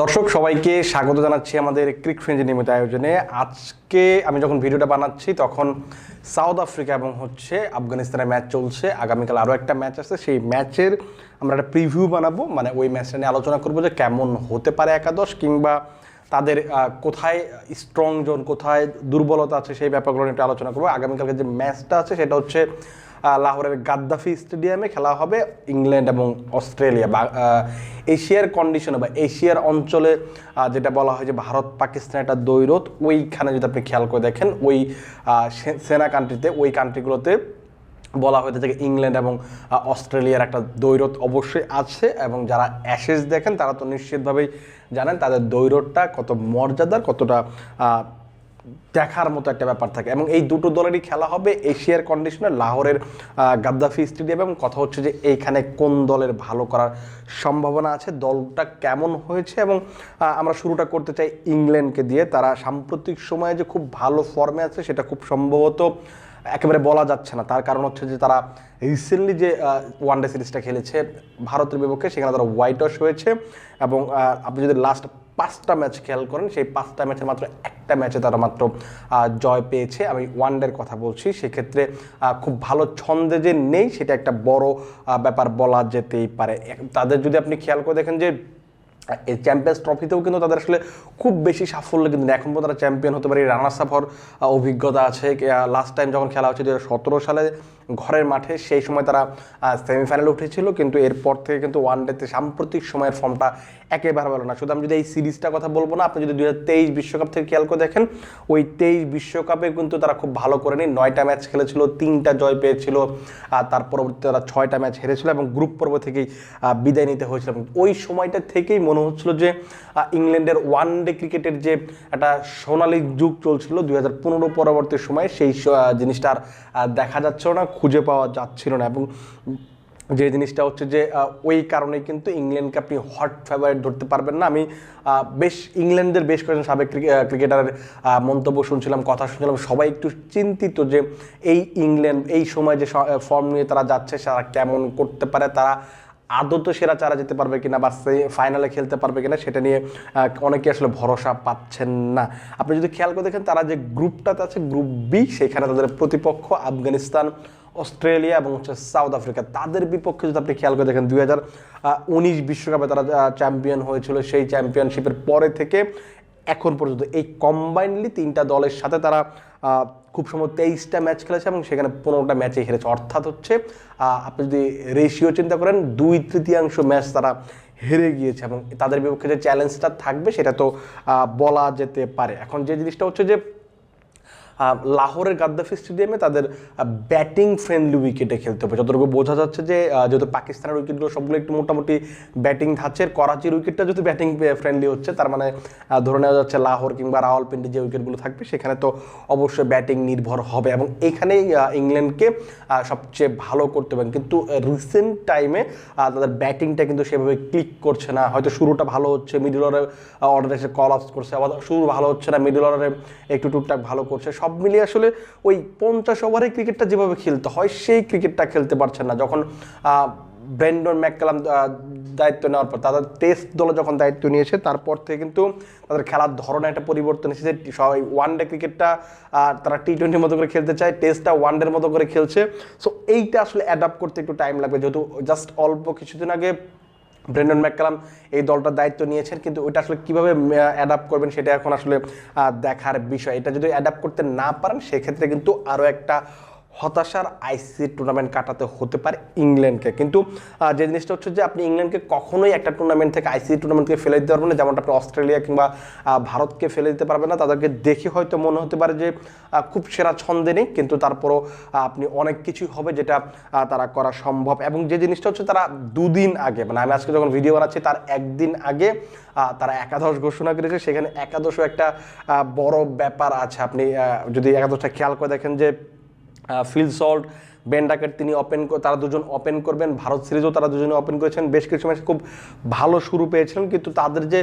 দর্শক, সবাইকে স্বাগত জানাচ্ছি আমাদের ক্রিক ফ্রেঞ্জের নিয়মিত আয়োজনে। আজকে আমি যখন ভিডিওটা বানাচ্ছি, তখন সাউথ আফ্রিকা এবং হচ্ছে আফগানিস্তানের ম্যাচ চলছে। আগামীকাল আরও একটা ম্যাচ আছে। সেই ম্যাচের আমরা একটা প্রিভিউ বানাবো। মানে ওই ম্যাচটা নিয়ে আলোচনা করব যে কেমন হতে পারে একাদশ কিংবা তাদের কোথায় স্ট্রং জোন কোথায় দুর্বলতা আছে সেই ব্যাপারগুলো নিয়ে একটু আলোচনা করব। আগামীকালকে যে ম্যাচটা আছে, সেটা হচ্ছে লাহোরের গাদ্দাফি স্টেডিয়ামে খেলা হবে ইংল্যান্ড এবং অস্ট্রেলিয়া। বা এশিয়ার কন্ডিশনে বা এশিয়ার অঞ্চলে যেটা বলা হয় যে ভারত পাকিস্তান একটা দৈরত ওইখানে যদি আপনি খেয়াল করে দেখেন, ওই সেনা কান্ট্রিতে ওই কান্ট্রিগুলোতে বলা হয়ে থাকে ইংল্যান্ড এবং অস্ট্রেলিয়ার একটা দৈরত অবশ্যই আছে এবং যারা অ্যাশেজ দেখেন, তারা তো নিশ্চিতভাবেই জানেন তাদের দৈরতটা কত মর্যাদার, কতটা দেখার মতো একটা ব্যাপার থাকে। এবং এই দুটো দলেরই খেলা হবে এশিয়ার কন্ডিশনে লাহোরের গাদ্দাফি স্টেডিয়াম এবং কথা হচ্ছে যে এইখানে কোন দলের ভালো করার সম্ভাবনা আছে, দলটা কেমন হয়েছে এবং আমরা শুরুটা করতে চাই ইংল্যান্ডকে দিয়ে। তারা সাম্প্রতিক সময়ে যে খুব ভালো ফর্মে আছে সেটা খুব সম্ভবত একেবারে বলা যাচ্ছে না। তার কারণ হচ্ছে যে তারা রিসেন্টলি যে ওয়ান ডে সিরিজটা খেলেছে, ভারতের বিপক্ষে, সেখানে তারা হোয়াইট ওয়াশ হয়েছে এবং আপনি যদি লাস্ট পাঁচটা ম্যাচ খেয়াল করেন, সেই পাঁচটা ম্যাচে মাত্র একটা ম্যাচে তারা মাত্র জয় পেয়েছে। আমি ওয়ান ডের কথা বলছি, সেক্ষেত্রে খুব ভালো ছন্দে যে নেই, সেটা একটা বড় ব্যাপার বলা যেতেই পারে। তাদের যদি আপনি খেয়াল করে দেখেন যে, এই চ্যাম্পিয়ন্স ট্রফিতেও কিন্তু তাদের আসলে খুব বেশি সাফল্য কিন্তু। এখন পর্যন্ত তারা চ্যাম্পিয়ন হতে পারে রানার্স আপ হওয়ার অভিজ্ঞতা আছে। লাস্ট টাইম যখন খেলা হচ্ছে দু সালে ঘরের মাঠে, সেই সময় তারা সেমিফাইনালে উঠেছিল, কিন্তু এরপর থেকে কিন্তু ওয়ান ডেতে সাম্প্রতিক সময়ের ফর্মটা একেবারে ভালো না। শুধু আমি যদি এই সিরিজটার কথা বলব না, আপনি যদি দু বিশ্বকাপ থেকে খেয়াল করে দেখেন, ওই তেইশ বিশ্বকাপে কিন্তু তারা খুব ভালো করেনি। নয়টা ম্যাচ খেলেছিল, তিনটা জয় পেয়েছিল, আর তার পরবর্তীতে তারা ছয়টা ম্যাচ হেরেছিল এবং গ্রুপ পর্ব থেকেই বিদায় নিতে হয়েছিল। ওই সময়টা থেকেই মনে হচ্ছিল যে ইংল্যান্ডের ওয়ান ডে ক্রিকেটের যে একটা সোনালী যুগ চলছিল পনেরো পরবর্তী সময়ে, সেই জিনিসটা আর দেখা যাচ্ছিল না। খুঁজে পাওয়া যাচ্ছিল না এবং যে জিনিসটা হচ্ছে যে ওই কারণে কিন্তু ইংল্যান্ডকে আপনি হট ফেভারিট ধরতে পারবেন না। আমি বেশ ইংল্যান্ডের বেশ কয়েকজন সাবেক ক্রিকেটারের মন্তব্য শুনছিলাম, কথা শুনছিলাম। সবাই একটু চিন্তিত যে, এই ইংল্যান্ড, এই সময় যে ফর্ম নিয়ে তারা যাচ্ছে, তারা কেমন করতে পারে? তারা আদৌ তো সেরা চারা যেতে পারবে কিনা বা ফাইনালে খেলতে পারবে কিনা, সেটা নিয়ে অনেকে আসলে ভরসা পাচ্ছেন না। আপনি যদি খেয়াল করে দেখেন, তারা যে গ্রুপটাতে আছে গ্রুপ বি সেখানে তাদের প্রতিপক্ষ আফগানিস্তান। অস্ট্রেলিয়া এবং হচ্ছে সাউথ আফ্রিকা, তাদের বিপক্ষে যদি আপনি খেয়াল করে দেখেন, দুই হাজার উনিশ বিশ্বকাপে তারা চ্যাম্পিয়ন হয়েছিল সেই চ্যাম্পিয়নশিপের পরে থেকে এখন পর্যন্ত এই কম্বাইনলি তিনটা দলের সাথে তারা খুব সম্ভব তেইশটা ম্যাচ খেলেছে এবং সেখানে পনেরোটা ম্যাচে হেরেছে। অর্থাৎ হচ্ছে আপনি যদি রেশিও চিন্তা করেন, দুই তৃতীয়াংশ ম্যাচ তারা হেরে গিয়েছে এবং তাদের বিপক্ষে যে চ্যালেঞ্জটা থাকবে সেটা তো বলা যেতে পারে। এখন যে জিনিসটা হচ্ছে যে লাহোরের গাদ্দাফি স্টেডিয়ামে তাদের ব্যাটিং ফ্রেন্ডলি উইকেটে খেলতে হবে। যতটুকু বোঝা যাচ্ছে যে যেহেতু পাকিস্তানের উইকেটগুলো সবগুলো একটু মোটামুটি ব্যাটিং ধাঁচের করাচির উইকেটটা যদি ব্যাটিং ফ্রেন্ডলি হচ্ছে, তার মানে ধরে নেওয়া যাচ্ছে লাহোর কিংবা রাওয়ালপিন্ডি যে উইকেটগুলো থাকবে, সেখানে তো অবশ্যই ব্যাটিং নির্ভর হবে। এবং এখানেই ইংল্যান্ডকে সবচেয়ে ভালো করতে হবে। কিন্তু রিসেন্ট টাইমে তাদের ব্যাটিংটা কিন্তু সেভাবে ক্লিক করছে না। হয়তো শুরুটা ভালো হচ্ছে মিডল অর্ডারে অর্ডার এসে কল আপ করছে, আবার শুরু ভালো হচ্ছে না মিডল অর্ডারে একটু টুকটাক ভালো করছে। সব মিলিয়ে আসলে ওই পঞ্চাশ ওভারে ক্রিকেটটা যেভাবে খেলতে হয় সেই ক্রিকেটটা খেলতে পারছেন না। যখন আহ, ব্রেন্ডন ম্যাককালাম দায়িত্ব নেওয়ার পর তাদের টেস্ট দলে যখন দায়িত্ব নিয়েছে তারপর থেকে কিন্তু তাদের খেলার ধরনে একটা পরিবর্তন এসেছে। সবাই ওয়ান ডে ক্রিকেটটা তারা টি টোয়েন্টির মতো করে খেলতে চায় টেস্টটা ওয়ান ডের মতো করে খেলছে। সো এইটা আসলে অ্যাডাপ্ট করতে একটু টাইম লাগবে। যেহেতু জাস্ট অল্প কিছুদিন আগে ব্রেন্ডন ম্যাককালাম এই দলটার দায়িত্ব নিয়েছেন, কিন্তু ওইটা আসলে কীভাবে অ্যাডাপ্ট করবেন সেটা এখন আসলে দেখার বিষয়। এটা যদি অ্যাডাপ্ট করতে না পারেন, সেক্ষেত্রে কিন্তু আরও একটা হতাশার আইসিসি টুর্নামেন্ট কাটাতে হতে পারে ইংল্যান্ডকে। কিন্তু যে জিনিসটা হচ্ছে যে আপনি ইংল্যান্ডকে কখনোই একটা টুর্নামেন্ট থেকে আইসিসি টুর্নামেন্টকে ফেলে দিতে পারবেন না, যেমনটা আপনি অস্ট্রেলিয়া কিংবা ভারতকে ফেলে দিতে পারবেন না। তাদেরকে দেখে হয়তো মনে হতে পারে যে খুব সেরা ছন্দে নেই, কিন্তু তারপরও আপনি অনেক কিছুই হবে যেটা তারা করা সম্ভব। এবং যে জিনিসটা হচ্ছে তারা দুদিন আগে মানে আমি আজকে যখন ভিডিও বানাচ্ছি, তার একদিন আগে তারা একাদশ ঘোষণা করেছে। সেখানে একাদশও একটা বড় ব্যাপার আছে। আপনি যদি একাদশটা খেয়াল করে দেখেন যে ফিল সল্ট বেন ডাকেট তিনি ওপেন তারা দুজন ওপেন করবেন ভারত সিরিজও তারা দুজনে ওপেন করেছেন। বেশ কিছু ম্যাচে খুব ভালো শুরু পেয়েছিলেন কিন্তু তাদের যে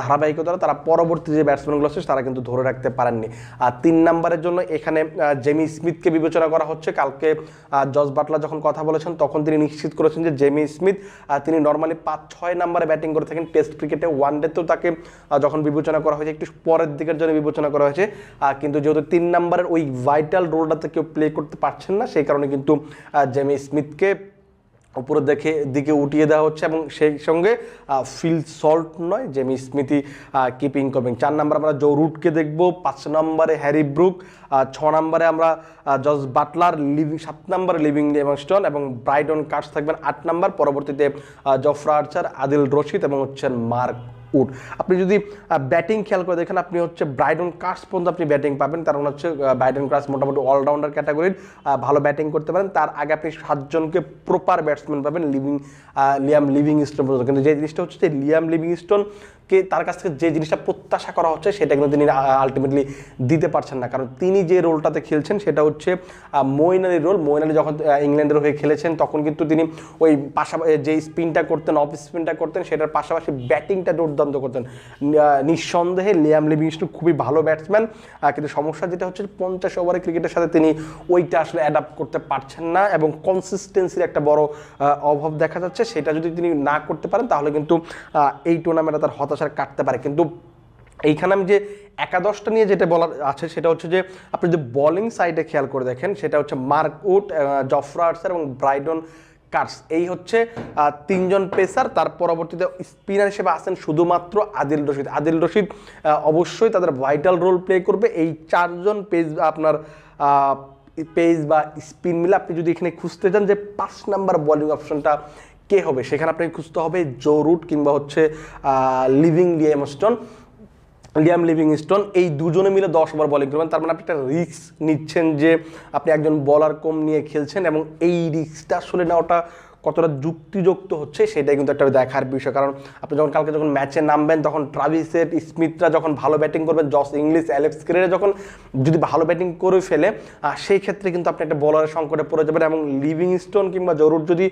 ধারাবাহিকতা তারা পরবর্তী যে ব্যাটসম্যানগুলো আছে তারা কিন্তু ধরে রাখতে পারেননি। আর তিন নম্বরের জন্য এখানে জেমি স্মিথকে বিবেচনা করা হচ্ছে। কালকে আহ, জস বাটলার যখন কথা বলেছেন তখন তিনি নিশ্চিত করেছেন যে জেমি স্মিথ তিনি নর্মালি পাঁচ ছয় নম্বরে ব্যাটিং করে থাকেন টেস্ট ক্রিকেটে ওয়ান ডেতেও তাকে যখন বিবেচনা করা হয়েছে একটু পরের দিকের জন্য বিবেচনা করা হয়েছে। কিন্তু যেহেতু তিন নম্বরের ওই ভাইটাল রোলটাতে কেউ প্লে করতে পারছেন না সেই কারণে কিন্তু আহ, জেমি স্মিথকে উপরের দেখে দিকে উঠিয়ে দেওয়া হচ্ছে এবং সেই সঙ্গে ফিল সল্ট নয় জেমি স্মিথি কিপিং করবেন চার নম্বর আমরা জো রুটকে দেখব পাঁচ নম্বরে হ্যারি ব্রুক ছ নম্বরে আমরা জস বাটলার লিভিং সাত নম্বরে লিভিং লিভিংস্টন এবং ব্রাইডন কার্স থাকবেন আট নম্বর। পরবর্তীতে জফরা আর্চার আদিল রশিদ এবং হচ্ছেন মার্ক উড। আপনি যদি ব্যাটিং খেয়াল করে দেখেন, আপনি হচ্ছে ব্রাইডন কার্স পর্যন্ত আপনি ব্যাটিং পাবেন। তার মানে হচ্ছে ব্রাইডন কার্স মোটামুটি অলরাউন্ডার ক্যাটাগরির ভালো ব্যাটিং করতে পারেন। তার আগে আপনি সাতজনকে প্রপার ব্যাটসম্যান পাবেন লিভিং লিয়াম লিভিং স্টোন পর্যন্ত। কিন্তু যে জিনিসটা হচ্ছে লিয়াম লিভিং কে তার কাছ থেকে যে জিনিসটা প্রত্যাশা করা হচ্ছে, সেটা কিন্তু তিনি আলটিমেটলি দিতে পারছেন না। কারণ তিনি যে রোলটাতে খেলছেন, সেটা হচ্ছে মইন রোল মইন আলী যখন ইংল্যান্ডের হয়ে খেলেছেন, তখন কিন্তু তিনি ওই পাশাপাশি যে স্পিনটা করতেন অফ স্পিনটা করতেন, সেটার পাশাপাশি ব্যাটিংটা দুর্দান্ত করতেন। নিঃসন্দেহে লিয়াম লিভিংস্টন খুবই ভালো ব্যাটসম্যান কিন্তু সমস্যা যেটা হচ্ছে পঞ্চাশ ওভারের ক্রিকেটের সাথে তিনি ওইটা আসলে অ্যাডাপ্ট করতে পারছেন না এবং কনসিস্টেন্সির একটা বড় অভাব দেখা যাচ্ছে। সেটা যদি তিনি না করতে পারেন, তাহলে কিন্তু এই টুর্নামেন্টে তার হতাশার কাটতে পারে। কিন্তু এইখানে আমি যে একাদশটা নিয়ে যেটা বলার আছে, সেটা হচ্ছে যে আপনি যদি বোলিং সাইডে খেয়াল করে দেখেন, সেটা হচ্ছে মার্ক উড জফরা আর্সার এবং ব্রাইডন কার্স। এই হচ্ছে তিনজন পেসার, তার পরবর্তীতে স্পিনার হিসেবে আসেন শুধুমাত্র আদিল রশিদ। আদিল রশিদ অবশ্যই তাদের ভাইটাল রোল প্লে করবে। এই চারজন পেজ আপনার পেজ বা স্পিন মিলে আপনি যদি এখানে খুঁজতে চান যে পাঁচ নাম্বার বোলিং অপশনটা কে হবে, সেখানে আপনাকে খুঁজতে হবে জো রুট কিংবা হচ্ছে লিভিং লিয়ামস্টন। লিয়াম লিভিংস্টোন এই দুজনে মিলে দশ ওভার বলিং করবেন। তার মানে আপনি একটা রিস্ক নিচ্ছেন যে আপনি একজন বলার কম নিয়ে খেলছেন এবং এই রিস্কটা আসলে নেওয়াটা কতটা যুক্তিযুক্ত হচ্ছে সেটাই কিন্তু একটা দেখার বিষয়। কারণ আপনি যখন কালকে যখন ম্যাচে নামবেন, তখন ট্রাভিসেট স্মিথরা যখন ভালো ব্যাটিং করবেন জস ইংলিশ, অ্যালেক্স ক্রেরে যখন যদি ভালো ব্যাটিং করে ফেলে সেই ক্ষেত্রে কিন্তু আপনি একটা বলারের সংকটে পড়ে যাবেন এবং লিভিংস্টোন কিংবা জরুর যদি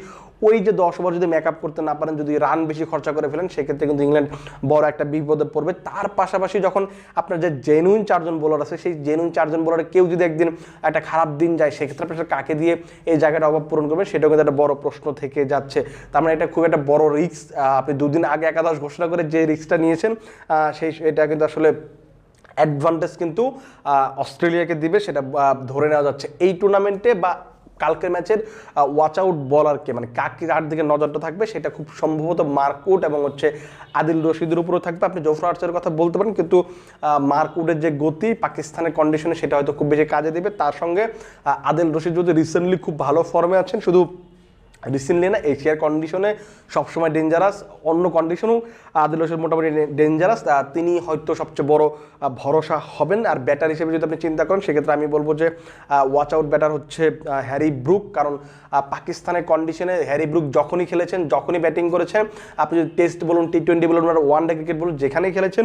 ওই যে দশ ওভার যদি মেকআপ করতে না পারেন, যদি রান বেশি খরচা করে ফেলেন, সেক্ষেত্রে কিন্তু ইংল্যান্ড বড় একটা বিপদে পড়বে। তার পাশাপাশি যখন আপনার যে জেনুইন চারজন বোলার আছে, সেই জেনুইন চারজন বোলারে কেউ যদি একদিন একটা খারাপ দিন যায়, সেক্ষেত্রে আপনি সেটা কাকে দিয়ে এই জায়গাটা অভাব পূরণ করবেন, সেটাও কিন্তু একটা বড় প্রশ্ন থেকে যাচ্ছে। তার মানে এটা খুব একটা বড় রিস্ক আপনি দুদিন আগে একাদশ ঘোষণা করে যে রিস্কটা নিয়েছেন সেই এটা কিন্তু আসলে অ্যাডভান্টেজ কিন্তু অস্ট্রেলিয়াকে দিবে, সেটা ধরে নেওয়া যাচ্ছে। এই টুর্নামেন্টে বা কালকের ম্যাচের ওয়াচ আউট বলারকে মানে কাকে যার দিকে নজরটা থাকবে, সেটা খুব সম্ভবত মার্কউড এবং হচ্ছে আদিল রশিদের উপরেও থাকবে। আপনি জফর আর্চারের কথা বলতে পারেন, কিন্তু মার্কউডের যে গতি, পাকিস্তানের কন্ডিশনে সেটা হয়তো খুব বেশি কাজে দেবে। তার সঙ্গে আদিল রশিদ যদি রিসেন্টলি খুব ভালো ফর্মে আছেন, শুধু রিসেন্টলি না এশিয়ার কন্ডিশনে সবসময় ডেঞ্জারাস অন্য কন্ডিশনেও আদিল রশিদ মোটামুটি ডেঞ্জারাস তিনি হয়তো সবচেয়ে বড় ভরসা হবেন। আর ব্যাটার হিসেবে যদি আপনি চিন্তা করেন, সেক্ষেত্রে আমি বলব যে ওয়াচ আউট ব্যাটার হচ্ছে হ্যারি ব্রুক। কারণ পাকিস্তানের কন্ডিশনে হ্যারি ব্রুক যখনই খেলেছেন, যখনই ব্যাটিং করেছেন, আপনি যদি টেস্ট বলুন টি টোয়েন্টি বলুন আর ওয়ান ডে ক্রিকেট বলুন, যেখানেই খেলেছেন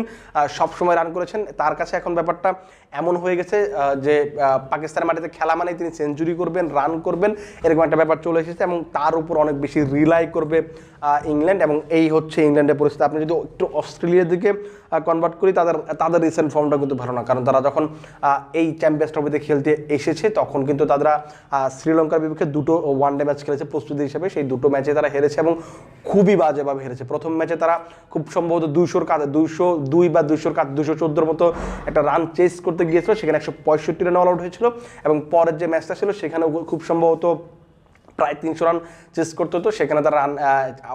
সবসময় রান করেছেন। তার কাছে এখন ব্যাপারটা এমন হয়ে গেছে যে পাকিস্তানের মাটিতে খেলা মানে তিনি সেঞ্চুরি করবেন রান করবেন, এরকম একটা ব্যাপার চলে এসেছে। এবং তার উপর অনেক বেশি রিলাই করবে ইংল্যান্ড এবং এই হচ্ছে ইংল্যান্ডের পরিস্থিতি। আপনি যদি একটু অস্ট্রেলিয়ার দিকে কনভার্ট করি, তাদের তাদের রিসেন্ট ফর্মটা কিন্তু ভালো না। কারণ তারা যখন এই চ্যাম্পিয়ন্স ট্রফিতে খেলতে এসেছে, তখন কিন্তু তারা শ্রীলঙ্কার বিপক্ষে দুটো ওয়ান ডে ম্যাচ খেলেছে প্রস্তুতি হিসেবে। সেই দুটো ম্যাচে তারা হেরেছে এবং খুবই বাজেভাবে হেরেছে। প্রথম ম্যাচে তারা খুব সম্ভবত দুইশোর কাছে দুইশো দুই বা দুইশোর কাছে দুশো চোদ্দোর মতো একটা রান চেস করতে গিয়েছিল। সেখানে একশো পঁয়ষট্টি রান অল আউট হয়েছিল এবং পরের যে ম্যাচটা ছিল সেখানে খুব সম্ভবত প্রায় তিনশো রান চেস করতে হতো সেখানে তারা রান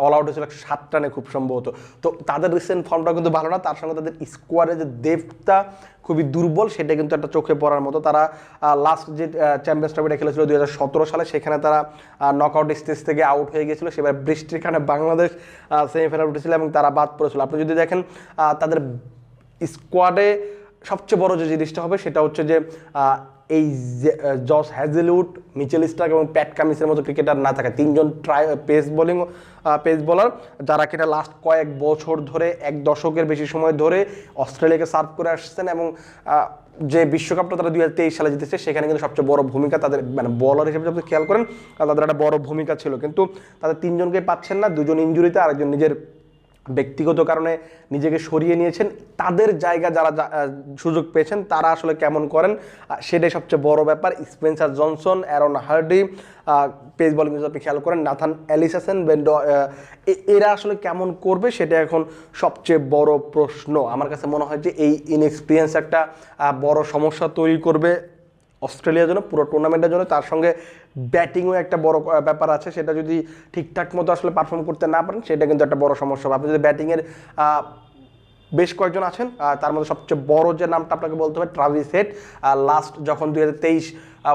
অল আউট হয়েছিল সাত রানে খুব সম্ভবত তো তাদের রিসেন্ট ফর্মটা কিন্তু ভালো না, তার সঙ্গে তাদের স্কোয়াডের যে ডেপথটা খুবই দুর্বল, সেটা কিন্তু একটা চোখে পড়ার মতো। তারা লাস্ট যে চ্যাম্পিয়ন্স ট্রফিটা খেলেছিল দুই হাজার সতেরো সালে, সেখানে তারা নকআউট স্টেজ থেকে আউট হয়ে গেছিল। সেবার বৃষ্টির কারণে বাংলাদেশ সেমিফাইনাল উঠেছিল এবং তারা বাদ পড়েছিল। আপনি যদি দেখেন তাদের স্কোয়াডে সবচেয়ে বড় যে জিনিসটা হবে, সেটা হচ্ছে যে এই জস হ্যাজেলউড, মিচেল স্টার্ক এবং প্যাট কামিসের মতো ক্রিকেটার না থাকে তিনজন try pace bowling pace bowler যারা কিনা লাস্ট কয়েক বছর ধরে এক দশকের বেশি সময় ধরে অস্ট্রেলিয়াকে সার্ভ করে আসছেন এবং যে বিশ্বকাপটা তারা দুই হাজার তেইশ সালে জিতেছে, সেখানে কিন্তু সবচেয়ে বড় ভূমিকা তাদের মানে বলার হিসেবে যদি খেয়াল করেন তাদের একটা বড় ভূমিকা ছিল। কিন্তু তাদের তিনজনকে পাচ্ছেন না, দুজন ইঞ্জুরিতে আরেকজন নিজের ব্যক্তিগত কারণে নিজেকে সরিয়ে নিয়েছেন। তাদের জায়গা যারা সুযোগ পেয়েছেন, তারা আসলে কেমন করেন? সেটাই সবচেয়ে বড় ব্যাপার। Spencer Johnson, Aaron Hardie pace bowling আপনি খেয়াল করেন, নাথান অ্যালিসাসেন বেন্ডো এরা আসলে কেমন করবে সেটা এখন সবচেয়ে বড় প্রশ্ন। আমার কাছে মনে হয় যে এই ইনএক্সপিরিয়েন্স একটা বড় সমস্যা তৈরি করবে অস্ট্রেলিয়ার জন্য, পুরো টুর্নামেন্টের জন্য। তার সঙ্গে ব্যাটিংও একটা বড় ব্যাপার আছে। সেটা যদি ঠিকঠাক মতো আসলে পারফর্ম করতে না পারেন, সেটা কিন্তু একটা বড় সমস্যা। হবে আপনি যদি ব্যাটিংয়ের বেশ কয়েকজন আছেন তার মধ্যে সবচেয়ে বড় যে নামটা আপনাকে বলতে হবে ট্রাভিস হেড লাস্ট যখন দুই হাজার তেইশ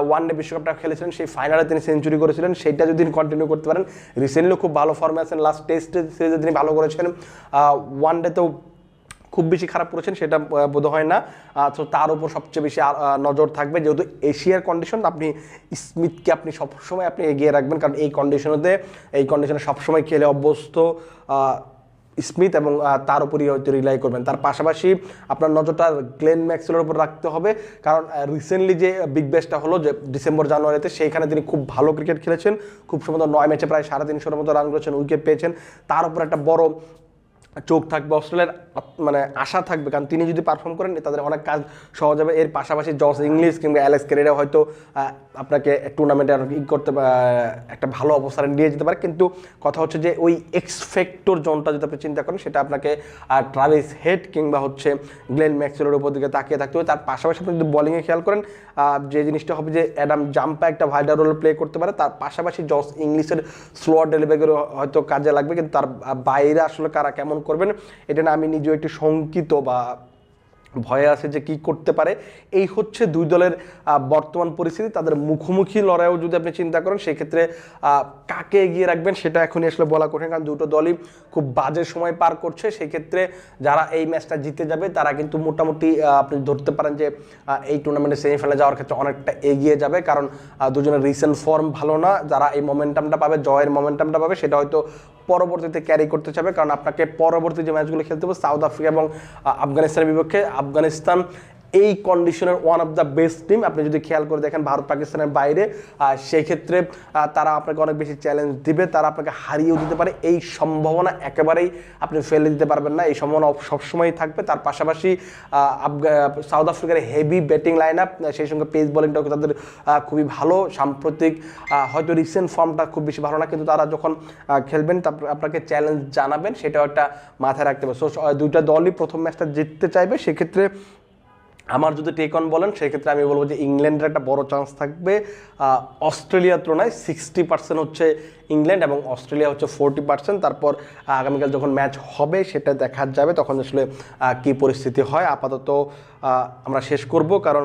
ওয়ান ডে বিশ্বকাপটা খেলেছিলেন, সেই ফাইনালে তিনি সেঞ্চুরি করেছিলেন। সেইটা যদি কন্টিনিউ করতে পারেন রিসেন্টলি খুব ভালো ফর্মে আছেন। লাস্ট টেস্ট সিরিজে তিনি ভালো করেছেন। ওয়ান ডেতেও খুব বেশি খারাপ করেছেন সেটা বোধ হয় না। তো তার উপর সবচেয়ে বেশি নজর থাকবে। যেহেতু এশিয়ার কন্ডিশন আপনি স্মিথকে আপনি সবসময় আপনি এগিয়ে রাখবেন। কারণ এই কন্ডিশনেতে এই কন্ডিশনে সবসময় খেলে অভ্যস্ত স্মিথ এবং তার উপরই হয়তো রিলাই করবেন। তার পাশাপাশি আপনার নজরটা গ্লেন ম্যাক্সওয়েলের উপর রাখতে হবে। কারণ রিসেন্টলি যে বিগ ব্যাশটা হলো যে ডিসেম্বর জানুয়ারিতে, সেইখানে তিনি খুব ভালো ক্রিকেট খেলেছেন। খুব সম্ভবত নয় ম্যাচে প্রায় সাড়ে তিনশোর মতো রান করেছেন উইকেট পেয়েছেন। তার উপর একটা বড় চোখ থাকবে অস্ট্রেলিয়ার। মানে আশা থাকবে। কারণ তিনি যদি পারফর্ম করেন, তাদের অনেক কাজ সহজ হবে। এর পাশাপাশি জস ইংলিশ কিংবা অ্যালেক্স কেরিরা হয়তো আপনাকে টুর্নামেন্টে ই করতে একটা ভালো অবস্থানে নিয়ে যেতে পারে। কিন্তু কথা হচ্ছে যে, ওই এক্সফেক্টর জনটা যদি আপনি চিন্তা করেন, সেটা আপনাকে ট্রাভিস হেড কিংবা হচ্ছে গ্লেন ম্যাক্সওয়েলের উপর দিকে তাকিয়ে থাকতে হবে। তার পাশাপাশি আপনি যদি বলিংয়ে খেয়াল করেন যে জিনিসটা হবে যে অ্যাডাম জাম্পা একটা ভাইডার রোল প্লে করতে পারে। তার পাশাপাশি জস ইংলিশের স্লোয়ার ডেলিভারি হয়তো কাজে লাগবে। কিন্তু তার বাইরে আসলে কারা কেমন করবেন, এটা আমি নিজেও একটু শঙ্কিত বা ভয়ে আছে যে কি করতে পারে, এই হচ্ছে দুই দলের বর্তমান পরিস্থিতি। তাদের মুখোমুখি লড়াইও যদি আপনি চিন্তা করেন, সেক্ষেত্রে কাকে এগিয়ে রাখবেন সেটা এখনই আসলে বলা কঠিন, কারণ দুটো দলই খুব বাজে সময় পার করছে। সেক্ষেত্রে যারা এই ম্যাচটা জিতে যাবে, তারা কিন্তু মোটামুটি আপনি ধরতে পারেন যে এই টুর্নামেন্টে সেমিফাইনালে যাওয়ার ক্ষেত্রে অনেকটা এগিয়ে যাবে, কারণ দুজনের রিসেন্ট ফর্ম ভালো না। যারা এই মোমেন্টামটা পাবে, জয়ের মোমেন্টামটা পাবে, সেটা হয়তো পরবর্তীতে ক্যারি করতে চাবে। কারণ আপনাকে পরবর্তী যে ম্যাচগুলো খেলতে হবে সাউথ আফ্রিকা এবং আফগানিস্তানের বিপক্ষে। আফগানিস্তান এই কন্ডিশনের one of the best team আপনি যদি খেয়াল করে দেখেন, ভারত পাকিস্তানের বাইরে সেই ক্ষেত্রে তারা আপনাকে অনেক বেশি চ্যালেঞ্জ দিবে, তারা আপনাকে হারিয়েও দিতে পারে। এই সম্ভাবনা একেবারেই আপনি ফেলে দিতে পারবেন না। এই সম্ভাবনা সবসময়ই থাকবে। তার পাশাপাশি সাউথ আফ্রিকার হেভি ব্যাটিং লাইন আপ সেই সঙ্গে পেস বোলিংটাও তাদের খুবই ভালো। সাম্প্রতিক হয়তো রিসেন্ট ফর্মটা খুব বেশি ভালো না, কিন্তু তারা যখন খেলবেন তারপর আপনাকে চ্যালেঞ্জ জানাবেন, সেটাও একটা মাথায় রাখতে হবে। সো দুইটা দলই প্রথম ম্যাচটা জিততে চাইবে। সেক্ষেত্রে আমার যদি টেক অন বলেন, সেক্ষেত্রে আমি বলব যে ইংল্যান্ডের একটা বড় চান্স থাকবে। অস্ট্রেলিয়ার তুলনায় সিক্সটি পার্সেন্ট হচ্ছে ইংল্যান্ড এবং অস্ট্রেলিয়া হচ্ছে ফোরটি পার্সেন্ট তারপর আগামীকাল যখন ম্যাচ হবে, সেটা দেখা যাবে তখন আসলে কি পরিস্থিতি হয়। আপাতত আমরা শেষ করব কারণ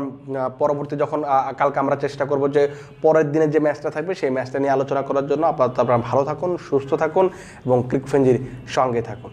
পরবর্তী যখন কালকে আমরা চেষ্টা করব যে পরের দিনে যে ম্যাচটা থাকবে, সেই ম্যাচটা নিয়ে আলোচনা করার জন্য। আপাতত আপনারা ভালো থাকুন, সুস্থ থাকুন এবং ক্রিক ফেঞ্জির সঙ্গে থাকুন।